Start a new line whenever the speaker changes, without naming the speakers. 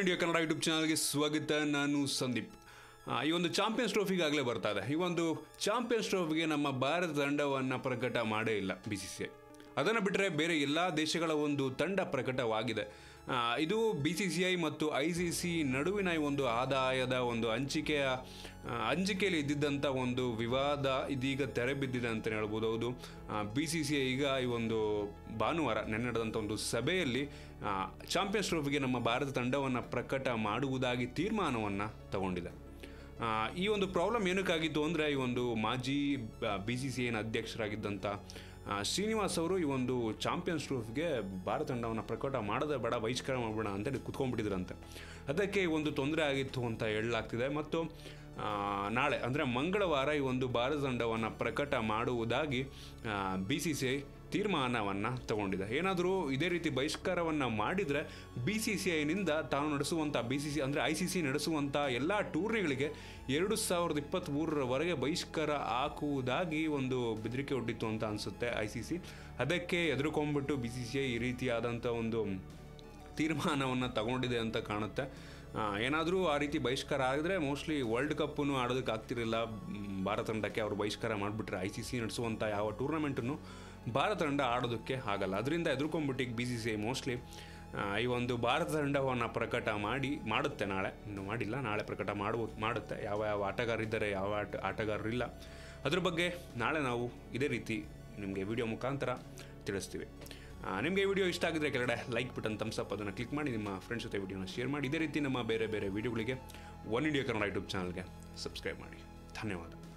India Kannada YouTube ಚಾನಲ್ಗೆ ಸ್ವಾಗತ, ನಾನು ಸಂದೀಪ್. ಈ ಒಂದು ಚಾಂಪಿಯನ್ಸ್ ಟ್ರೋಫಿಗಾಗಲೇ ಬರ್ತಾ ಇದೆ. ಈ ಒಂದು ಚಾಂಪಿಯನ್ಸ್ ಟ್ರೋಫಿಗೆ ನಮ್ಮ ಭಾರತ ತಂಡವನ್ನು ಪ್ರಕಟ ಮಾಡೇ ಇಲ್ಲ ಬಿ ಸಿ ಸಿ ಐ ಅದನ್ನು ಬಿಟ್ಟರೆ ಬೇರೆ ಎಲ್ಲ ದೇಶಗಳ ಒಂದು ತಂಡ ಪ್ರಕಟವಾಗಿದೆ. ಇದು ಬಿ ಸಿ ಸಿ ಐ ಮತ್ತು ಐ ಸಿ ಸಿ ನಡುವಿನ ಒಂದು ಆದಾಯದ ಒಂದು ಹಂಚಿಕೆಯ ಹಂಚಿಕೆಯಲ್ಲಿ ಇದ್ದಿದ್ದಂಥ ಒಂದು ವಿವಾದ ಇದೀಗ ತೆರೆ ಬಿದ್ದಿದೆ ಅಂತಲೇ ಹೇಳ್ಬೋದು. ಹೌದು. ಬಿ ಸಿ ಸಿ ಐ ಈಗ ಈ ಒಂದು ಭಾನುವಾರ ನೆನ್ನೆ ನಡೆದಂಥ ಒಂದು ಸಭೆಯಲ್ಲಿ ಚಾಂಪಿಯನ್ಸ್ ಟ್ರೋಫಿಗೆ ನಮ್ಮ ಭಾರತ ತಂಡವನ್ನು ಪ್ರಕಟ ಮಾಡುವುದಾಗಿ ತೀರ್ಮಾನವನ್ನು ತಗೊಂಡಿದೆ. ಈ ಒಂದು ಪ್ರಾಬ್ಲಮ್ ಏನಕ್ಕಾಗಿತ್ತು ಅಂದರೆ ಈ ಒಂದು ಮಾಜಿ ಬಿ ಸಿ ಸಿ ಐನ ಅಧ್ಯಕ್ಷರಾಗಿದ್ದಂಥ ಶ್ರೀನಿವಾಸ್ ಅವರು ಈ ಒಂದು ಚಾಂಪಿಯನ್ಸ್ ಟ್ರೋಫಿಗೆ ಭಾರತ ತಂಡವನ್ನು ಪ್ರಕಟ ಮಾಡದೆ ಬೇಡ, ಬಹಿಷ್ಕಾರ ಮಾಡಬೇಡ ಅಂತೇಳಿ ಕುತ್ಕೊಂಡ್ಬಿಟ್ಟಿದ್ರಂತೆ. ಅದಕ್ಕೆ ಒಂದು ತೊಂದರೆ ಆಗಿತ್ತು ಅಂತ ಹೇಳಲಾಗ್ತಿದೆ. ಮತ್ತು ನಾಳೆ, ಅಂದರೆ ಮಂಗಳವಾರ ಈ ಒಂದು ಭಾರತ ತಂಡವನ್ನು ಪ್ರಕಟ ಮಾಡುವುದಾಗಿ ಬಿ ಸಿ ಸಿ ಐ ತೀರ್ಮಾನವನ್ನು ತಗೊಂಡಿದೆ. ಏನಾದರೂ ಇದೇ ರೀತಿ ಬಹಿಷ್ಕಾರವನ್ನು ಮಾಡಿದರೆ ಬಿ ಸಿ ಸಿ ಐನಿಂದ ತಾನು ನಡೆಸುವಂಥ ಬಿ ಸಿ ಸಿ ಅಂದರೆ ಐ ಸಿ ಸಿ ನಡೆಸುವಂಥ ಎಲ್ಲ ಟೂರ್ನಿಗಳಿಗೆ ಎರಡು ಸಾವಿರದ ಇಪ್ಪತ್ತ್ಮೂರರವರೆಗೆ ಬಹಿಷ್ಕಾರ ಹಾಕುವುದಾಗಿ ಒಂದು ಬೆದರಿಕೆ ಒಡ್ಡಿತ್ತು ಅಂತ ಅನಿಸುತ್ತೆ ಐ ಸಿ ಸಿ ಅದಕ್ಕೆ ಎದುರುಕೊಂಡ್ಬಿಟ್ಟು ಬಿ ಸಿ ಸಿ ಐ ಈ ರೀತಿಯಾದಂಥ ಒಂದು ತೀರ್ಮಾನವನ್ನು ತಗೊಂಡಿದೆ ಅಂತ ಕಾಣುತ್ತೆ. ಏನಾದರೂ ಆ ರೀತಿ ಬಹಿಷ್ಕಾರ ಆಗಿದ್ರೆ ಮೋಸ್ಟ್ಲಿ ವರ್ಲ್ಡ್ ಕಪ್ಪನ್ನು ಆಡೋದಕ್ಕೆ ಆಗ್ತಿರಲಿಲ್ಲ. ಭಾರತ ತಂಡಕ್ಕೆ ಅವರು ಬಹಿಷ್ಕಾರ ಮಾಡಿಬಿಟ್ರೆ ಐ ಸಿ ಸಿ ನಡೆಸುವಂಥ ಯಾವ ಟೂರ್ನಮೆಂಟನ್ನು ಭಾರತ ತಂಡ ಆಡೋದಕ್ಕೆ ಆಗಲ್ಲ. ಅದರಿಂದ ಎದುರ್ಕೊಂಡ್ಬಿಟ್ಟು ಈಗ ಬಿ ಸಿ ಸಿ ಮೋಸ್ಟ್ಲಿ ಈ ಒಂದು ಭಾರತ ತಂಡವನ್ನು ಪ್ರಕಟ ಮಾಡಿ, ಮಾಡುತ್ತೆ ನಾಳೆ. ಇನ್ನು ಮಾಡಿಲ್ಲ, ನಾಳೆ ಪ್ರಕಟ ಮಾಡುವ, ಮಾಡುತ್ತೆ. ಯಾವ ಯಾವ ಆಟಗಾರರಿದ್ದಾರೆ, ಯಾವ ಆಟ, ಆಟಗಾರರಿಲ್ಲ. ಅದ್ರ ಬಗ್ಗೆ ನಾಳೆ ನಾವು ಇದೇ ರೀತಿ ನಿಮಗೆ ವಿಡಿಯೋ ಮುಖಾಂತರ ತಿಳಿಸ್ತೀವಿ. ನಿಮಗೆ ವಿಡಿಯೋ ಇಷ್ಟ ಆಗಿದ್ರೆ ಕೆಳಗಡೆ ಲೈಕ್ ಬಟನ್ ತಮ್ಸಪ್ ಅದನ್ನು ಕ್ಲಿಕ್ ಮಾಡಿ, ನಿಮ್ಮ ಫ್ರೆಂಡ್ಸ್ ಜೊತೆ ವಿಡಿಯೋನ ಶೇರ್ ಮಾಡಿ. ಇದೇ ರೀತಿ ನಮ್ಮ ಬೇರೆ ಬೇರೆ ವಿಡಿಯೋಗಳಿಗೆ ಒನ್ ಇಂಡಿಯಾ ಕನ್ನಡ ಯೂಟ್ಯೂಬ್ ಚಾನಲ್ಗೆ ಸಬ್ಸ್ಕ್ರೈಬ್ ಮಾಡಿ. ಧನ್ಯವಾದ.